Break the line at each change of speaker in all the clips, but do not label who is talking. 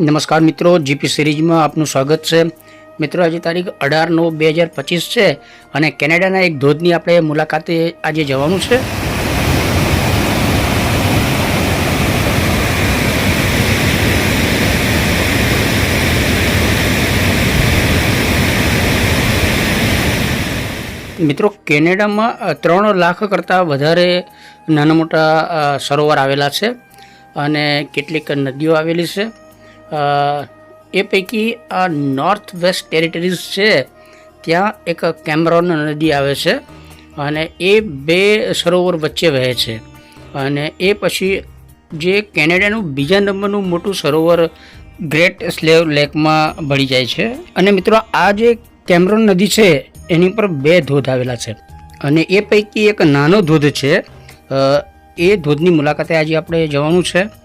નમસ્કાર મિત્રો, જીપી સિરીઝમાં આપનું સ્વાગત છે. મિત્રો, આજે તારીખ અઢાર નવ બે હજાર પચીસ છે અને કેનેડાના એક ધોધની આપણે મુલાકાતે આજે જવાનું છે. મિત્રો, કેનેડામાં ત્રણ લાખ કરતાં વધારે નાના મોટા સરોવર આવેલા છે અને કેટલીક નદીઓ આવેલી છે. એ પૈકી આ નોર્થ વેસ્ટ ટેરિટરીઝ છે, ત્યાં એક કેમરોન નદી આવે છે અને એ બે સરોવર વચ્ચે વહે છે. અને એ પછી જે કેનેડાનું બીજા નંબરનું મોટું સરોવર ગ્રેટ સ્લેવ લેકમાં ભળી જાય છે. અને મિત્રો, આ જે કેમરોન નદી છે, એની પર બે ધોધ આવેલા છે. અને એ પૈકી એક નાનો ધોધ છે. એ ધોધની મુલાકાતે આજે આપણે જવાનું છે.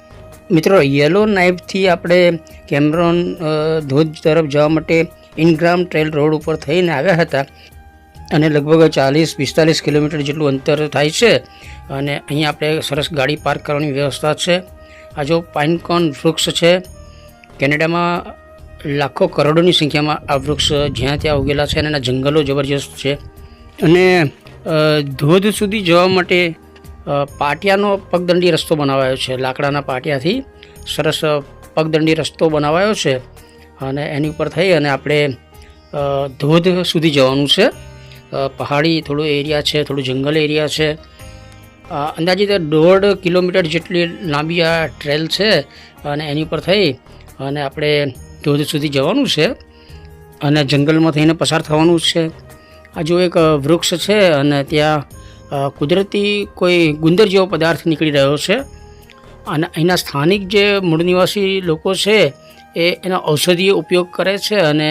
મિત્રો યલો નાઇફથી આપણે કેમરોન ધોધ તરફ જવા માટે ઇનગ્રામ ટ્રેલ રોડ ઉપર થઈને આવ્યા હતા અને લગભગ ચાલીસ, પિસ્તાલીસ કિલોમીટર જેટલું અંતર થાય છે અને અહીંયા આપણે સરસ ગાડી પાર્ક કરવાની વ્યવસ્થા છે. આ જો પાઇનકોન વૃક્ષ છે, કેનેડામાં લાખો કરોડોની સંખ્યામાં આ વૃક્ષ જ્યાં ત્યાં ઉગેલા છે અને એના જંગલો જબરજસ્ત છે. અને ધોધ સુધી જવા માટે પાટિયાનો પગદંડી રસ્તો બનાવાયો છે. લાકડાના પાટિયાથી સરસ પગદંડી રસ્તો બનાવાયો છે અને એની ઉપર થઈ અને આપણે ધોધ સુધી જવાનું છે. પહાડી થોડો એરિયા છે, થોડું જંગલ એરિયા છે. અંદાજિત દોઢ કિલોમીટર જેટલી લાંબી આ ટ્રેલ છે અને એની ઉપર થઈ અને આપણે ધોધ સુધી જવાનું છે અને જંગલમાં થઈને પસાર થવાનું છે. આ જો એક વૃક્ષ છે અને ત્યાં કુદરતી કોઈ ગુંદર જેવો પદાર્થ નીકળી રહ્યો છે. અને અહીંના સ્થાનિક જે મૂળ નિવાસી લોકો છે, એ એનો ઔષધીય ઉપયોગ કરે છે અને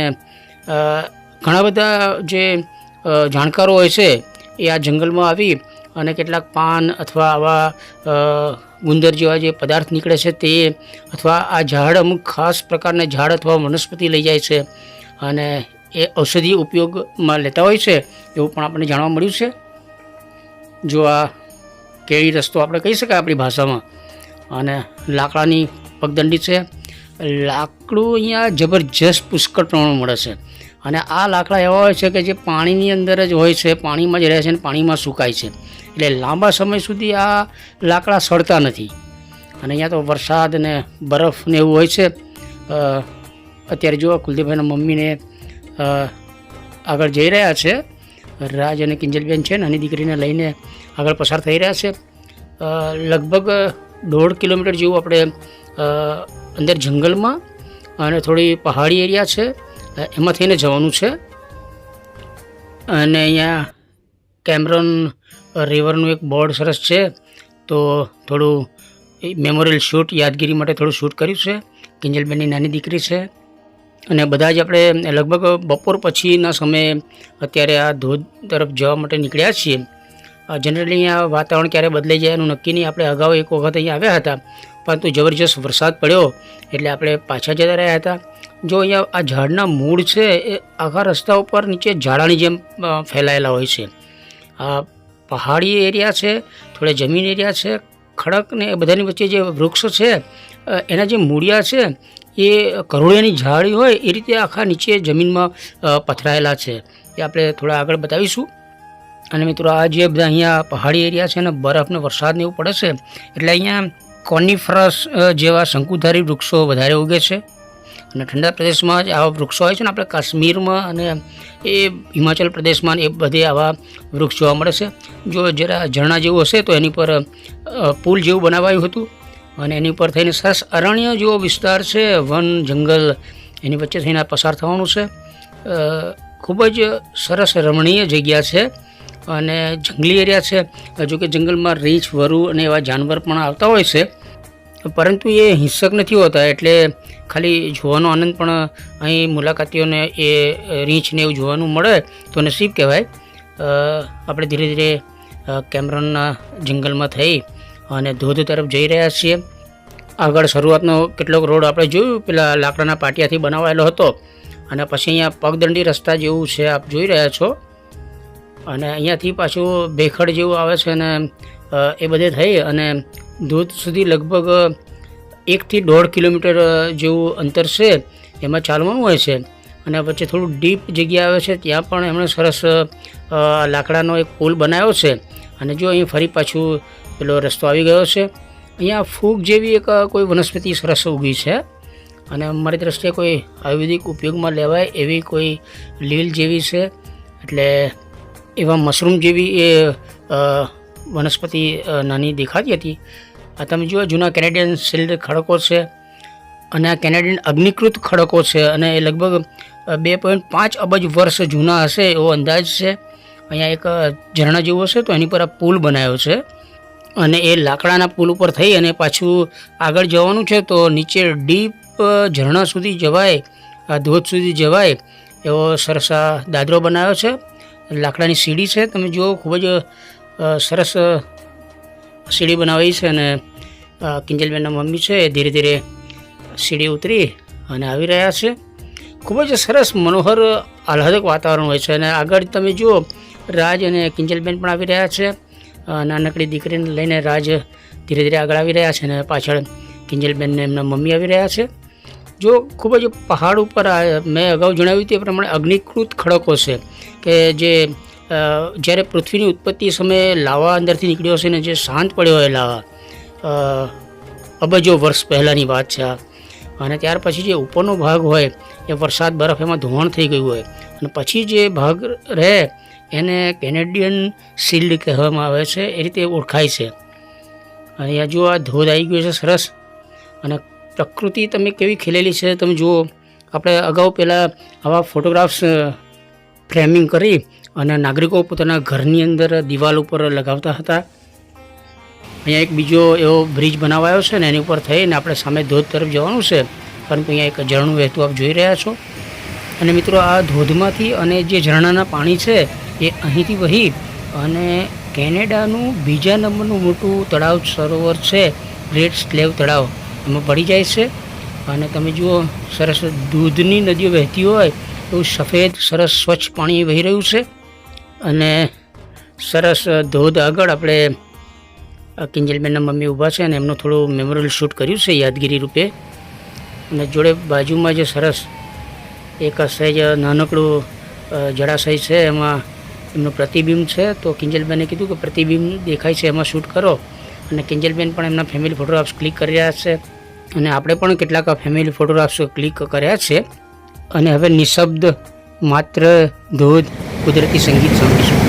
ઘણા બધા જે જાણકારો હોય છે, એ આ જંગલમાં આવી અને કેટલાક પાન અથવા આવા ગુંદર જેવા જે પદાર્થ નીકળે છે તે અથવા આ ઝાડ અમુક ખાસ પ્રકારના ઝાડ અથવા વનસ્પતિ લઈ જાય છે અને એ ઔષધીય ઉપયોગમાં લેતા હોય છે એવું પણ આપણને જાણવા મળ્યું છે. જો આ કેળી રસ્તો આપણે કહી શકાય આપણી ભાષામાં. અને લાકડાની પગદંડી છે. લાકડું અહીંયા જબરજસ્ત પુષ્કળ પ્રમાણમાં મળે છે. અને આ લાકડા એવા હોય છે કે જે પાણીની અંદર જ હોય છે, પાણીમાં જ રહે છે અને પાણીમાં સુકાય છે. એટલે લાંબા સમય સુધી આ લાકડા સડતા નથી. અને અહીંયા તો વરસાદ ને બરફ ને એવું હોય છે. અત્યારે જો કુલદીપભાઈના મમ્મીને આગળ જઈ રહ્યા છે. રાજ અને કિંજલબેન છે નાની દીકરીને લઈને આગળ પસાર થઈ રહ્યા છે. લગભગ દોઢ કિલોમીટર જેવું આપણે અંદર જંગલમાં અને થોડી પહાડી એરિયા છે. એમાં થઈને જવાનું છે. અને અહીંયા કેમરોન રિવરનું એક બોર્ડ સરસ છે. તો થોડું મેમોરિયલ શૂટ યાદગીરી માટે થોડું શૂટ કર્યું છે. કિંજલબેનની નાની દીકરી છે. અને બધા જ આપણે લગભગ બપોર પછીના સમયે અત્યારે આ ધોધ તરફ જવા માટે નીકળ્યા છીએ. જનરલી અહીંયા વાતાવરણ ક્યારે બદલાઈ જાય એનું નક્કી નહીં. આપણે અગાઉ એક વખત અહીંયા આવ્યા હતા, પરંતુ જબરજસ્ત વરસાદ પડ્યો એટલે આપણે પાછા જતા રહ્યા હતા. જો અહીંયા આ ઝાડના મૂળ છે એ આખા રસ્તા ઉપર નીચે ઝાડાની જેમ ફેલાયેલા હોય છે. આ પહાડી એરિયા છે, થોડા જમીન એરિયા છે, ખડક ને એ બધાની વચ્ચે જે વૃક્ષ છે એના જે મૂળિયા છે એ કરોળિયાની ઝાડી હોય એ રીતે આખા નીચે જમીનમાં પથરાયેલા છે. એ આપણે થોડા આગળ બતાવીશું. અને મિત્રો, આ જે બધા અહીંયા પહાડી એરિયા છે ને બરફને વરસાદ ને એવું પડે છે, એટલે અહીંયા કોનિફરસ જેવા શંકુધારી વૃક્ષો વધારે ઉગે છે. અને ઠંડા પ્રદેશમાં જ આવા વૃક્ષો હોય છે ને આપણે કાશ્મીરમાં અને એ હિમાચલ પ્રદેશમાં એ બધે આવા વૃક્ષ જોવા મળે છે. જો જરા ઝરણા જેવું હશે તો એની પર પુલ જેવું બનાવાયું હતું. અને એની ઉપર થઈને સરસ અરણ્ય જેવો વિસ્તાર છે, વન, જંગલ, એની વચ્ચે થઈને આ પસાર થવાનું છે. ખૂબ જ સરસ રમણીય જગ્યા છે અને જંગલી એરિયા છે. જો કે જંગલમાં રીંછ, વરુ અને એવા જાનવર પણ આવતા હોય છે. પરંતુ એ હિંસક નથી હોતા, એટલે ખાલી જોવાનો આનંદ પણ અહીં મુલાકાતીઓને એ રીંછને એવું જોવાનું મળે તો નસીબ કહેવાય. આપણે ધીરે ધીરે કેમરોનના જંગલમાં થઈ અને ધોધ તરફ જઈ રહ્યા છીએ. આગળ શરૂઆતનો કેટલોક રોડ આપણે જોયું. પેલા લાકડાના પાટિયાથી બનાવાયેલો હતો. અને પછી અહીંયા પગદંડી રસ્તા જેવું છે, આપ જોઈ રહ્યા છો. અને અહીંયાથી પાછું ભેખડ જેવું આવે છે અને એ બધે થઈ અને ધોધ સુધી લગભગ એકથી દોઢ કિલોમીટર જેવું અંતર છે, એમાં ચાલવાનું હોય છે. અને વચ્ચે થોડું ડીપ જગ્યા આવે છે, ત્યાં પણ એમણે સરસ લાકડાનો એક પુલ બનાવ્યો છે. અને જો અહીં ફરી પાછું પેલો રસ્તો આવી ગયો છે. અહીંયા ફૂગ જેવી એક કોઈ વનસ્પતિ સરસ ઉગી છે અને મારી દ્રષ્ટિએ કોઈ આયુર્વેદિક ઉપયોગમાં લેવાય એવી કોઈ લીલ જેવી છે. એટલે એવા મશરૂમ જેવી એ વનસ્પતિ નાની દેખાતી હતી. આ તમે જુઓ જૂના કેનેડિયન શિલ્ડ ખડકો છે અને આ કેનેડિયન અગ્નિકૃત ખડકો છે અને એ લગભગ બે પોઈન્ટ પાંચ અબજ વર્ષ જૂના હશે એવો અંદાજ છે. અહીંયા એક ઝરણા જેવો હશે તો એની પર આ પુલ બનાવ્યો છે. અને એ લાકડાના પુલ ઉપર થઈ અને પાછું આગળ જવાનું છે, તો નીચે ડીપ ઝરણા સુધી જવાય ધોધ સુધી જવાય એવો સરસ દાદરો બનાવ્યો છે. લાકડાની સીડી છે, તમે જુઓ, ખૂબ જ સરસ સીડી બનાવી છે અને કિંજલબેનના મમ્મી છે ધીરે ધીરે સીડી ઉતરી અને આવી રહ્યા છે. ખૂબ જ સરસ, મનોહર, આહ્લાદક વાતાવરણ હોય છે અને આગળ તમે જુઓ, રાજ અને કિંજલબેન પણ આવી રહ્યા છે. નાનકડી દીકરીને લઈને રાજ ધીરે ધીરે આગળ આવી રહ્યા છે અને પાછળ કિંજલબેનને એમના મમ્મી આવી રહ્યા છે. જો ખૂબ જ પહાડ ઉપર મેં અગાઉ જણાવ્યું તે પ્રમાણે અગ્નિકૃત ખડકો છે કે જે જ્યારે પૃથ્વીની ઉત્પત્તિ સમયે લાવા અંદરથી નીકળ્યો છે ને જે શાંત પડ્યો હોય લાવા અબજો વર્ષ પહેલાંની વાત છે આ. અને ત્યાર પછી જે ઉપરનો ભાગ હોય, એ વરસાદ બરફ એમાં ધોવાણ થઈ ગયું હોય. અને પછી જે ભાગ રહે એને કેનેડિયન શિલ્ડ કહેવામાં આવે છે, એ રીતે ઓળખાય છે. અહીંયા જો આ ધોધ આવી ગયો છે સરસ. અને પ્રકૃતિ તમે કેવી ખીલેલી છે તમે જુઓ. આપણે અગાઉ પહેલાં આવા ફોટોગ્રાફ્સ ફ્રેમિંગ કરી અને નાગરિકો પોતાના ઘરની અંદર દિવાલ ઉપર લગાવતા હતા. અહીંયા એક બીજો એવો બ્રિજ બનાવાયો છે ને એની ઉપર થઈને આપણે સામે ધોધ તરફ જવાનું છે. પરંતુ અહીંયા એક ઝરણું વહેતું આપ જોઈ રહ્યા છો. અને મિત્રો, આ ધોધમાંથી અને જે ઝરણાના પાણી છે એ અહીંથી વહી અને કેનેડાનું બીજા નંબરનું મોટું તળાવ સરોવર છે ગ્રેટ સ્લેવ તળાવ. એમાં પડી જાય છે અને તમે જુઓ, સરસ દૂધની નદીઓ વહેતી હોય એવું સફેદ, સરસ સ્વચ્છ પાણી વહી રહ્યું છે અને સરસ ધોધ આગળ આપણે કિંજલબેનના મમ્મી ઊભા છે અને એમનું થોડું મેમોરિયલ શૂટ કર્યું છે યાદગીરી રૂપે. અને જોડે બાજુમાં જે સરસ એક સહેજ નાનકડું જળાશય છે, એમાં એમનું પ્રતિબિંબ છે, તો કિંજલબેને કીધું કે પ્રતિબિંબ દેખાય છે, એમાં શૂટ કરો. અને કિંજલબેન પણ એમના ફેમિલી ફોટોગ્રાફ્સ ક્લિક કરી રહ્યા છે. અને આપણે પણ કેટલાક ફેમિલી ફોટોગ્રાફ્સ ક્લિક કર્યા છે. અને હવે નિશબ્દ માત્ર ધોધ કુદરતી સંગીત સાંભળીશું.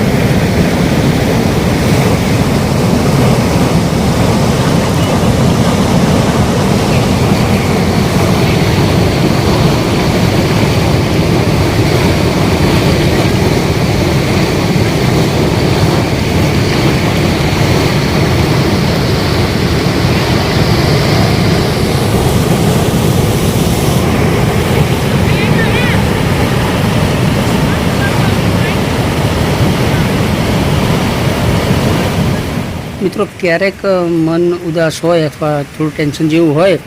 મિત્રો, ક્યારેક મન ઉદાસ હોય અથવા થોડું ટેન્શન જેવું હોય,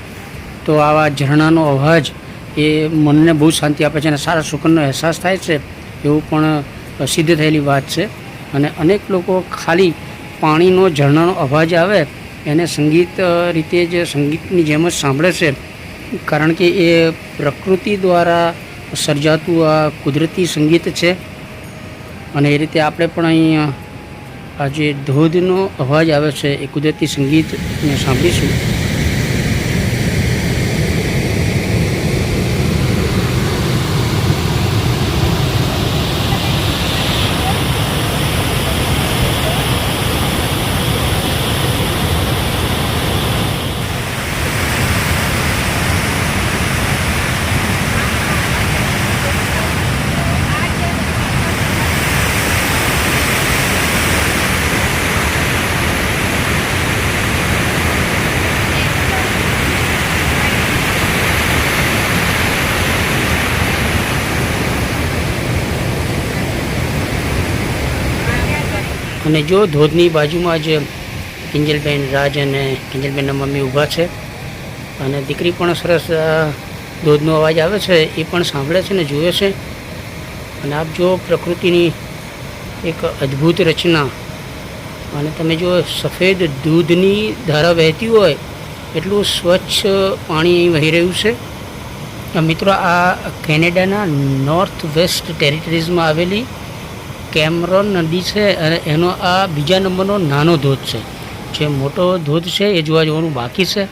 તો આવા ઝરણાનો અવાજ એ મનને બહુ શાંતિ આપે છે અને સારા સુકનનો અહેસાસ થાય છે, એવું પણ સિદ્ધ થયેલી વાત છે. અને અનેક લોકો ખાલી પાણીનો ઝરણાનો અવાજ આવે, એને સંગીત રીતે જ સંગીતની જેમ જ સાંભળે છે. કારણ કે એ પ્રકૃતિ દ્વારા સર્જાતું આ કુદરતી સંગીત છે. અને એ રીતે આપણે પણ અહીં આ જે ધોધનો અવાજ આવે છે એ કુદરતી સંગીતને સાંભળીશું. અને જો ધોધની બાજુમાં જ કિંજલબેન રાજ અને કિંજલબેનના મમ્મી ઊભા છે અને દીકરી પણ સરસ ધોધનો અવાજ આવે છે, એ પણ સાંભળે છે ને જુએ છે. અને આપ જો પ્રકૃતિની એક અદ્ભુત રચના અને તમે જો સફેદ દૂધની ધારા વહેતી હોય, એટલું સ્વચ્છ પાણી અહીં વહી રહ્યું છે. મિત્રો, આ કેનેડાના નોર્થ વેસ્ટ ટેરિટરીઝમાં આવેલી કેમરોન નદી છે અને એનો આ બીજા નંબરનો નાનો ધોધ છે. જે મોટો ધોધ છે એ જોવા જવાનું બાકી છે.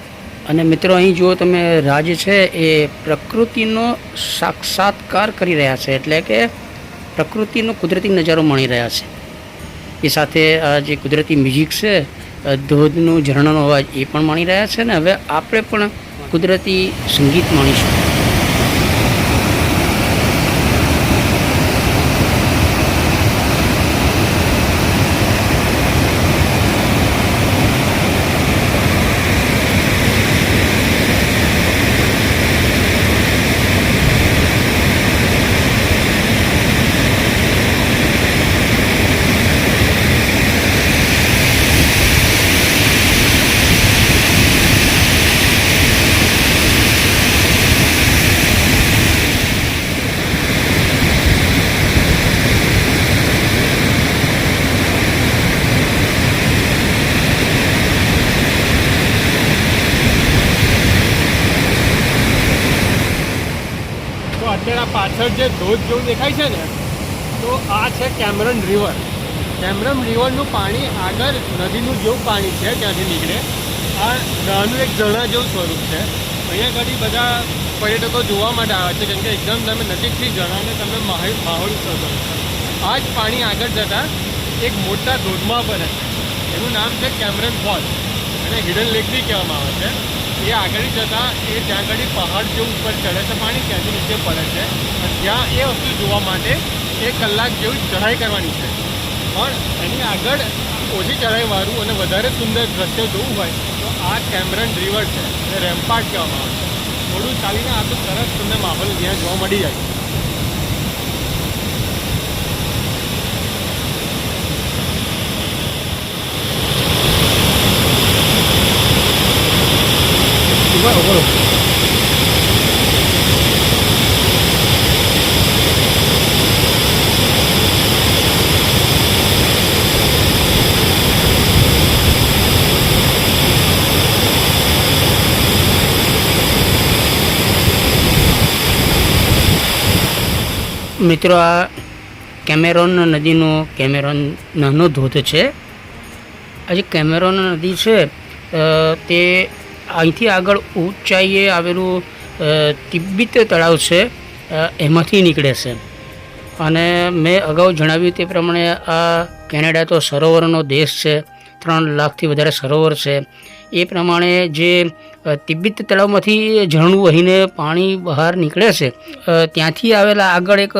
અને મિત્રો અહીં જુઓ તમે, રાજ છે એ પ્રકૃતિનો સાક્ષાત્કાર કરી રહ્યા છે. એટલે કે પ્રકૃતિનો કુદરતી નજારો માણી રહ્યા છે. એ સાથે આ જે કુદરતી મ્યુઝિક છે ધોધનું ઝરણાનો અવાજ એ પણ માણી રહ્યા છે ને. હવે આપણે પણ કુદરતી સંગીત માણીશું.
પાછળ જે ધોધ જેવું દેખાય છે ને, તો આ છે કેમરન રિવર કેમરન રિવરનું પાણી આગળ નદીનું જેવું પાણી છે, ત્યાંથી નીકળે. આ નાનું એક ઝરણા જેવું સ્વરૂપ છે. અહીંયા ઘણી બધા પર્યટકો જોવા માટે આવે છે, કેમ કે એકદમ તમે નજીકથી ઝરણાને તમે માહોલ માહોલ કરો આ જ પાણી આગળ જતાં એક મોટા ધોધમાં બને છે. એનું નામ છે કેમરન ફોલ અને હિડન લેક બી કહેવામાં આવે છે. એ આગળ જતાં એ ત્યાં આગળ પહાડ જેવું ઉપર ચડે છે, પાણી ત્યાંથી નીચે પડે છે. અને ત્યાં એ વસ્તુ જોવા માટે એક કલાક જેવી ચઢાઈ કરવાની છે. પણ એની આગળ ઓછી ચઢાઈવાળું અને વધારે સુંદર દ્રશ્ય જોવું હોય, તો આ કેમરન રિવર છે અને રેમ્પાર્ટ કહેવામાં આવે છે. થોડું ચાલીને આ તો સરસ તમને માહોલ ત્યાં જોવા મળી જાય.
બોલો બોલો મિત્રો, આ કેમેરોન નદીનો, કેમેરોન નાનો ધોધ છે. આ જે કેમેરોન નદી છે તે અહીંથી આગળ ઊંચાઈએ આવેલું તિબ્બિત તળાવ છે એમાંથી નીકળે છે. અને મેં અગાઉ જણાવ્યું તે પ્રમાણે આ કેનેડા તો સરોવરનો દેશ છે, ત્રણ લાખથી વધારે સરોવર છે. એ પ્રમાણે જે તિબ્બિત તળાવમાંથી ઝરણું વહીને પાણી બહાર નીકળે છે ત્યાંથી આવેલા આગળ એક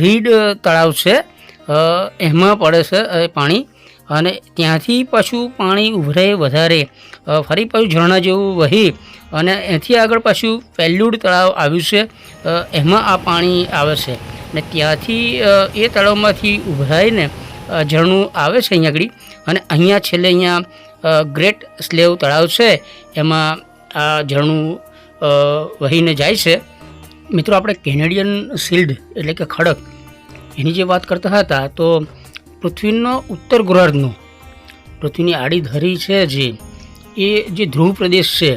રીડ તળાવ છે એમાં પડે છે પાણી. અને ત્યાંથી પાછું પાણી ઉભરે વધારે. ફરી પાછું ઝરણા જેવું વહી અને એથી આગળ પાછું પેલ્લુડ તળાવ આવ્યું છે. એમાં આ પાણી આવે છે. ને ત્યાંથી એ તળાવમાંથી ઉભરાઈને ઝરણું આવે છે અહીંયા આગળ. અને અહીંયા છેલ્લે અહીંયા ગ્રેટ સ્લેવ તળાવ છે. એમાં આ ઝરણું વહીને જાય છે. મિત્રો, આપણે કેનેડિયન શિલ્ડ એટલે કે ખડક, એની જે વાત કરતા હતા, તો પૃથ્વીનો ઉત્તર ગોળાર્ધનો. પૃથ્વીની આડી ધરી છે જે, એ જે ધ્રુવ પ્રદેશ છે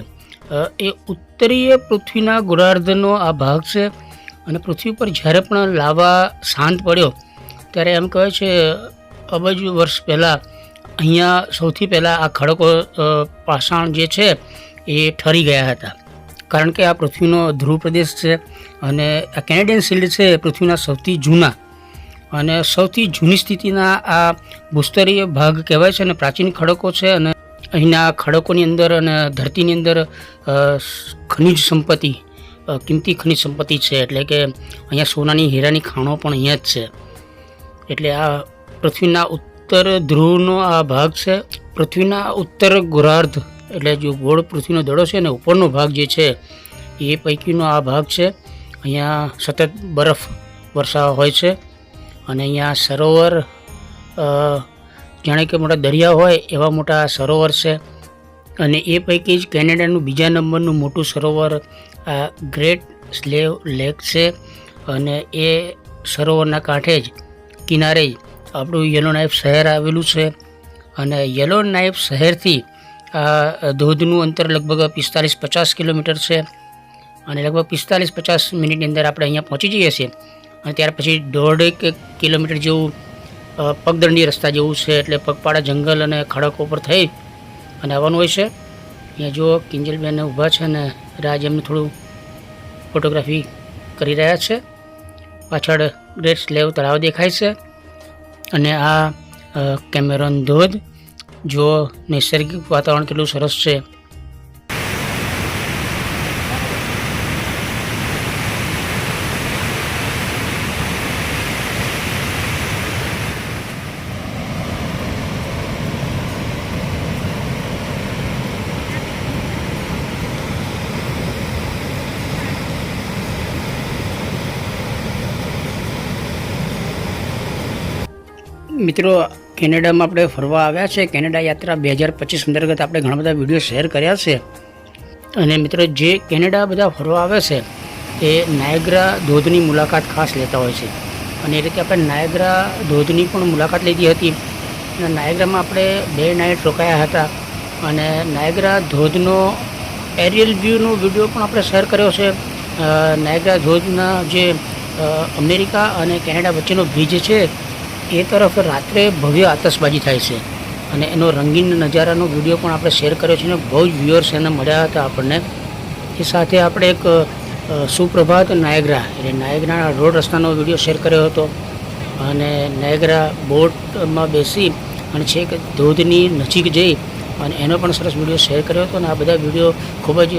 એ ઉત્તરીય પૃથ્વીના ગોળાર્ધનો આ ભાગ છે. અને પૃથ્વી પર જ્યારે પણ લાવા શાંત પડ્યો, ત્યારે એમ કહે છે અબજ વર્ષ પહેલાં, અહીંયા સૌથી પહેલાં આ ખડકો પાષાણ જે છે, એ ઠરી ગયા હતા. કારણ કે આ પૃથ્વીનો ધ્રુવ પ્રદેશ છે અને આ કેનેડિયન શિલ્ડ છે પૃથ્વીના સૌથી જૂના. અને સૌથી જૂની સ્થિતિના આ ભૂસ્તરીય ભાગ કહેવાય છે અને પ્રાચીન ખડકો છે અને અહીંના ખડકોની અંદર અને ધરતીની અંદર ખનિજ સંપત્તિ કિંમતી ખનિજ સંપત્તિ છે. એટલે કે અહીંયા સોનાની, હીરાની ખાણો પણ અહીંયા જ છે. એટલે આ પૃથ્વીના ઉત્તર ધ્રુવનો આ ભાગ છે. પૃથ્વીના ઉત્તર ગોરાર્ધ એટલે જો ગોળ પૃથ્વીનો દડો છે ને ઉપરનો ભાગ જે છે, એ પૈકીનો આ ભાગ છે. અહીંયા સતત બરફ વર્ષા હોય છે. અને અહીંયા સરોવર જાણે કે મોટા દરિયા હોય એવા મોટા સરોવર છે. અને એ પૈકી જ કેનેડાનું બીજા નંબરનું મોટું સરોવર આ ગ્રેટ સ્લેવ લેક છે. અને એ સરોવરના કાંઠે જ કિનારે જ આપણું યલો નાઇફ શહેર આવેલું છે. અને યલો નાઇફ શહેરથી આ ધોધનું અંતર લગભગ પિસ્તાલીસ પચાસ કિલોમીટર છે. અને લગભગ પિસ્તાલીસ પચાસ મિનિટની અંદર આપણે અહીંયા પહોંચી જઈએ છીએ. અને ત્યાર પછી દોઢેક કિલોમીટર જેવું પગદંડી રસ્તા જેવું છે એટલે પગપાળા જંગલ અને ખડકો ઉપર થઈ અને આવવાનું હોય છે. અહીંયા જો કિંજલબેન ઊભા છે અને રાજ એમને થોડું ફોટોગ્રાફી કરી રહ્યા છે. પાછળ ગ્રેટ સ્લેવ તળાવ દેખાય છે અને આ કેમેરોન ધોધ જો નૈસર્ગિક વાતાવરણ કેટલું સરસ છે. મિત્રો, કેનેડામાં આપણે ફરવા આવ્યા છે. કેનેડા યાત્રા બે હજાર પચીસ અંતર્ગત આપણે ઘણા બધા વીડિયો શેર કર્યા છે. અને મિત્રો, જે કેનેડા બધા ફરવા આવે છે, એ નાયગ્રા ધોધની મુલાકાત ખાસ લેતા હોય છે. અને એ રીતે આપણે નાયગ્રા ધોધની પણ મુલાકાત લીધી હતી. અને નાયગ્રામાં આપણે બે નાઇટ રોકાયા હતા. અને નાયગ્રા ધોધનો એરિયલ વ્યૂનો વીડિયો પણ આપણે શેર કર્યો છે. નાયગ્રા ધોધના જે અમેરિકા અને કેનેડા વચ્ચેનો બ્રિજ છે એ તરફ રાત્રે ભવ્ય આતશબાજી થાય છે. અને એનો રંગીન નજારાનો વીડિયો પણ આપણે શેર કર્યો છે અને બહુ જ વ્યુઅર્સ એને મળ્યા હતા આપણને. એ સાથે આપણે એક સુપ્રભાત નાયગ્રા, એટલે નાયગ્રા રોડ રસ્તાનો વીડિયો શેર કર્યો હતો. અને નાયગ્રા બોટમાં બેસી અને છેક ધોધની નજીક જઈ અને એનો પણ સરસ વીડિયો શેર કર્યો હતો અને આ બધા વીડિયો ખૂબ જ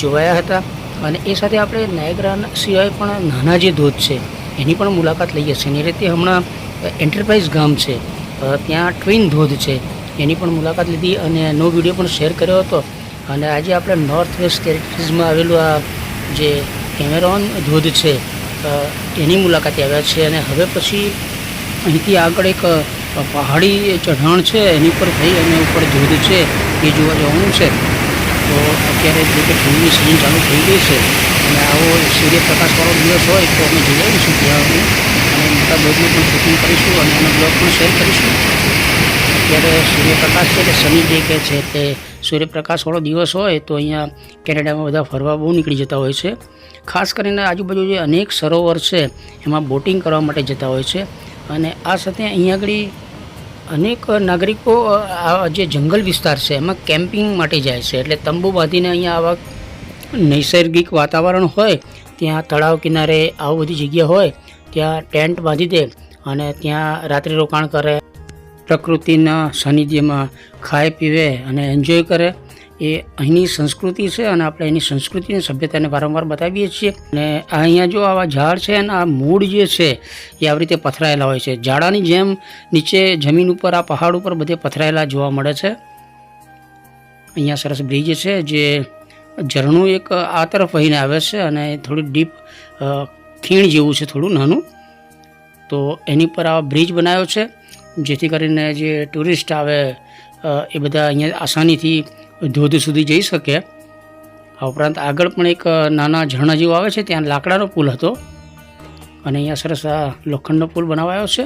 જોવાયા હતા. અને એ સાથે આપણે નાયગ્રા સિવાય પણ નાના જે ધોધ છે, એની પણ મુલાકાત લઈએ છીએ. એ રીતે હમણાં એન્ટરપ્રાઇઝ ગામ છે. ત્યાં ટ્વિન ધોધ છે. એની પણ મુલાકાત લીધી અને એનો વીડિયો પણ શેર કર્યો હતો. અને આજે આપણે નોર્થ વેસ્ટ ટેરિટરીઝમાં આવેલું આ જે કેમેરોન ધોધ છે એની મુલાકાતે આવ્યા છે અને હવે પછી અહીંથી આગળ એક પહાડી ચઢાણ છે, એની પર થઈ અને ઉપર ધોધ છે. એ જોવા જવાનું છે. તો અત્યારે જે કે ઠંડીની સિઝન ચાલુ થઈ ગઈ છે. અને આવો સૂર્યપ્રકાશવાળો દિવસ હોય તો અમે જઈ આવીશું ત્યાં અને મોટા ધોધનું પણ શૂટિંગ કરીશું અને એનો બ્લોગ પણ શેર કરીશું. અત્યારે સૂર્યપ્રકાશ છે એટલે સની ડે કે છે તે સૂર્યપ્રકાશવાળો દિવસ હોય તો અહીંયા કેનેડામાં બધા ફરવા બહુ નીકળી જતા હોય છે. ખાસ કરીને આજુબાજુ જે અનેક સરોવર છે એમાં બોટિંગ કરવા માટે જતા હોય છે. અને આ સાથે અહીંયા આગળ અનેક નાગરિકો આ જે જંગલ વિસ્તાર છે એમાં કેમ્પિંગ માટે જાય છે. એટલે તંબુ બાંધીને અહીંયા આવા નૈસર્ગિક વાતાવરણ હોય, ત્યાં તળાવ કિનારે આવું બધી જગ્યા હોય, ત્યાં ટેન્ટ બાંધી દે અને ત્યાં રાત્રિ રોકાણ કરે. પ્રકૃતિના સાનિધ્યમાં ખાય, પીવે અને એન્જોય કરે. એ અહીંની સંસ્કૃતિ છે અને આપણે એની સંસ્કૃતિ અને સભ્યતાને વારંવાર બતાવીએ છીએ. અને અહીંયા જો આવા ઝાડ છે અને આ મૂળ જે છે, એ આવી રીતે પથરાયેલા હોય છે. ઝાડાની જેમ નીચે જમીન ઉપર, આ પહાડ ઉપર બધે પથરાયેલા જોવા મળે છે. અહીંયા સરસ બ્રિજ છે જે ઝરણું એક આ તરફ વહીને આવે છે અને થોડું ડીપ ખીણ જેવું છે, થોડું નાનું. તો એની પર આ બ્રિજ બનાવ્યો છે, જેથી કરીને જે ટુરિસ્ટ આવે એ બધા અહીંયા આસાનીથી ધોધ સુધી જઈ શકે. આ ઉપરાંત આગળ પણ એક નાના ઝરણા જેવું આવે છે, ત્યાં લાકડાનો પુલ હતો. અને અહીંયા સરસ આ લોખંડનો પુલ બનાવાયો છે.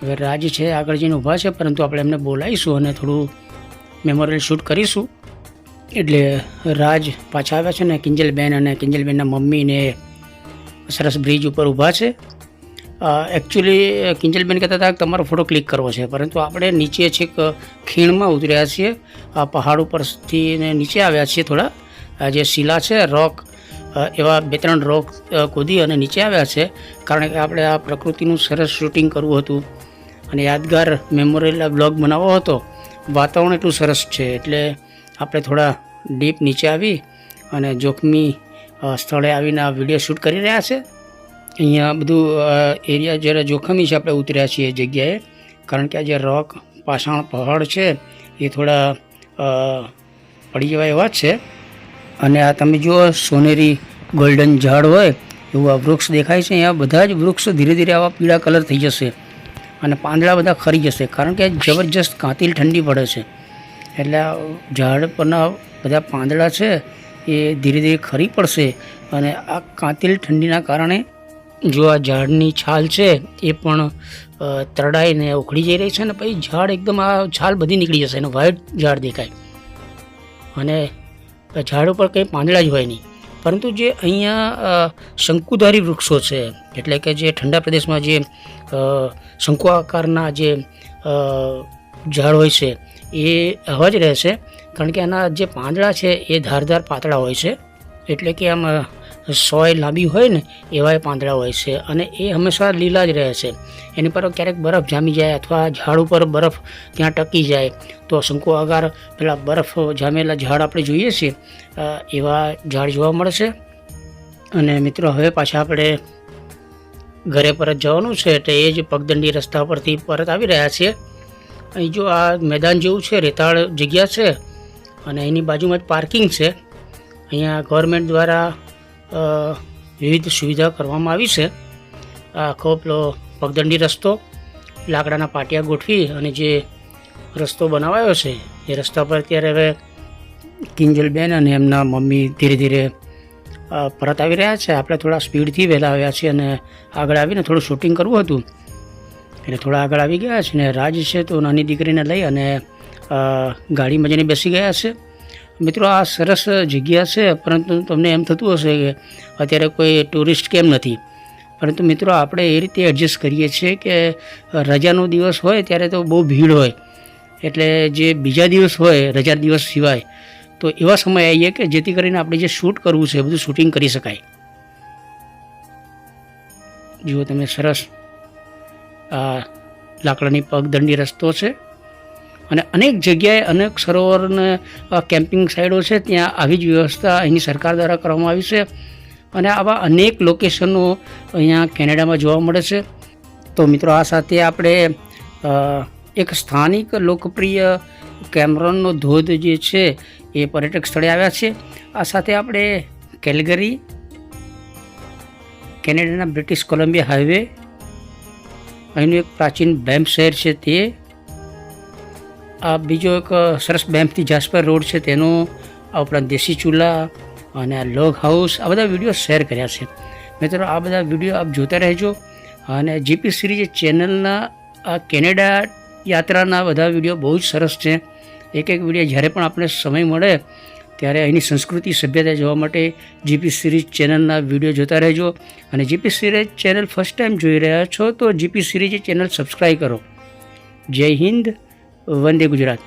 હવે રાજ છે, આગળ જઈને ઊભા છે, પરંતુ આપણે એમને બોલાવીશું અને થોડું મેમોરિયલ શૂટ કરીશું. એટલે રાજ પાછા આવ્યા છે ને, કિંજલબેન અને કિંજલબેનના મમ્મીને સરસ બ્રિજ ઉપર ઊભા છે. એકચ્યુઅલી કિંજલબેન કહેતા હતા કે તમારો ફોટો ક્લિક કરવો છે, પરંતુ આપણે નીચે છેક ખીણમાં ઉતર્યા છીએ. આ પહાડ ઉપરથી ને નીચે આવ્યા છીએ થોડા. જે શિલા છે રોક એવા બે ત્રણ રોક કૂદી અને નીચે આવ્યા છે. કારણ કે આપણે આ પ્રકૃતિનું સરસ શૂટિંગ કરવું હતું. અને યાદગાર મેમોરિયલ બ્લોગ બનાવવો હતો. વાતાવરણ એટલું સરસ છે, એટલે આપણે થોડા ડીપ નીચે આવી અને જોખમી સ્થળે આવીને આ વીડિયો શૂટ કરી રહ્યા છે. અહીંયા બધું એરિયા જ્યારે જોખમી છે આપણે ઉતર્યા છીએ એ જગ્યાએ, કારણ કે આ જે રોક, પાષાણ, પહાડ છે, એ થોડા પડી જવા એવા જ છે. અને આ તમે જુઓ, સોનેરી ગોલ્ડન ઝાડ હોય, એવું આ વૃક્ષ દેખાય છે. અહીંયા બધા જ વૃક્ષ ધીરે ધીરે આવા પીળા કલર થઈ જશે અને પાંદડા બધા ખરી જશે, કારણ કે જબરજસ્ત કાંતિલ ઠંડી પડે છે. એટલે ઝાડ પરના બધા પાંદડા છે, એ ધીરે ધીરે ખરી પડશે અને આ કાંતિલ ઠંડીના કારણે જો આ ઝાડની છાલ છે, એ પણ તરડાઈને ઉખડી જઈ રહી છે અને પછી ઝાડ એકદમ આ છાલ બધી નીકળી જશે અને વ્હાઇટ ઝાડ દેખાય. અને ઝાડ ઉપર કંઈ પાંદડા જ હોય નહીં. પરંતુ જે અહીંયા શંકુધારી વૃક્ષો છે, એટલે કે જે ઠંડા પ્રદેશમાં જે શંકુ આકારના જે ઝાડ હોય છે એ આવા જ રહેશે. કારણ કે આના જે પાંદડા છે એ ધારદાર પાતળા હોય છે. એટલે કે આમ સોય લાંબી હોય ને, એવા પાંદડા હોય છે. અને એ હંમેશા લીલા જ રહે છે. એની પર ક્યારેક બરફ જામી જાય અથવા ઝાડ ઉપર બરફ ત્યાં ટકી જાય, તો શંકુ આગાર પેલા બરફ જામેલા ઝાડ આપણે જોઈએ છીએ એવા ઝાડ જોવા મળશે અને મિત્રો, હવે પાછા આપણે ઘરે પરત જવાનું છે, એટલે એ જ પગદંડી રસ્તા પરથી પરત આવી રહ્યા છીએ. અહીં જો આ મેદાન જેવું છે, રેતાળ જગ્યા છે અને એની બાજુમાં જ પાર્કિંગ છે. અહીંયા ગવર્મેન્ટ દ્વારા વિવિધ સુવિધા કરવામાં આવી છે. આખો પેલો પગદંડી રસ્તો લાકડાના પાટિયા ગોઠવી અને જે રસ્તો બનાવાયો છે, એ રસ્તા પર અત્યારે હવે કિંજલબેન અને એમના મમ્મી ધીરે ધીરે પરત આવી રહ્યા છે. આપણે થોડા સ્પીડથી વહેલા આવ્યા છીએ અને આગળ આવીને થોડું શૂટિંગ કરવું હતું. એટલે થોડા આગળ આવી ગયા છે ને રાજ છે તો નાની દીકરીને લઈ અને ગાડીમાં જઈને બેસી ગયા છે. મિત્રો, આ સરસ જગ્યા છે, પરંતુ તમને એમ થતું હશે કે અત્યારે કોઈ ટુરિસ્ટ કેમ નથી. પરંતુ મિત્રો, આપણે એ રીતે એડજસ્ટ કરીએ છીએ કે રજાનો દિવસ હોય ત્યારે તો બહુ ભીડ હોય. એટલે જે બીજા દિવસ હોય, રજા દિવસ સિવાય, તો એવા સમય આવીએ કે જેથી કરીને આપણે જે શૂટ કરવું છે બધું શૂટિંગ કરી શકાય. જુઓ તમે સરસ લાકડાની પગદંડી રસ્તો છે. અને અનેક જગ્યાએ અનેક સરોવરને કેમ્પિંગ સાઇડો છે. ત્યાં આવી જ વ્યવસ્થા અહીંની સરકાર દ્વારા કરવામાં આવી છે. અને આવા અનેક લોકેશનો અહીંયા કેનેડામાં જોવા મળે છે. તો મિત્રો, આ સાથે આપણે એક સ્થાનિક લોકપ્રિય કેમરોનનો ધોધ જે છે એ પર્યટક સ્થળે આવ્યા છે. આ સાથે આપણે કેલગરી, કેનેડાના બ્રિટિશ કોલંબિયા હાઈવે અહીંનું એક પ્રાચીન બેમ્પ શહેર છે તે. આ બીજો એક સરસ બેમ્પથી જાસ્પર રોડ છે તેનો. આ ઉપરાંત દેશી ચૂલા અને આ લોગ હાઉસ આ બધા વીડિયો શેર કર્યા છે. મિત્રો, આ બધા વીડિયો આપ જોતા રહેજો. અને જીપી સિરીઝ ચેનલના આ કેનેડા યાત્રાના બધા વીડિયો બહુ જ સરસ છે. એક એક વીડિયો જ્યારે પણ આપણે સમય મળે ત્યારે અહીંની સંસ્કૃતિ સભ્યતા જોવા માટે જીપી સિરીઝ ચેનલના વીડિયો જોતા રહેજો. અને GP series channel first time જોઈ રહ્યા છો તો જીપી સિરીઝ ચેનલ સબસ્ક્રાઈબ કરો. જય હિન્દ, વંદે ગુજરાત.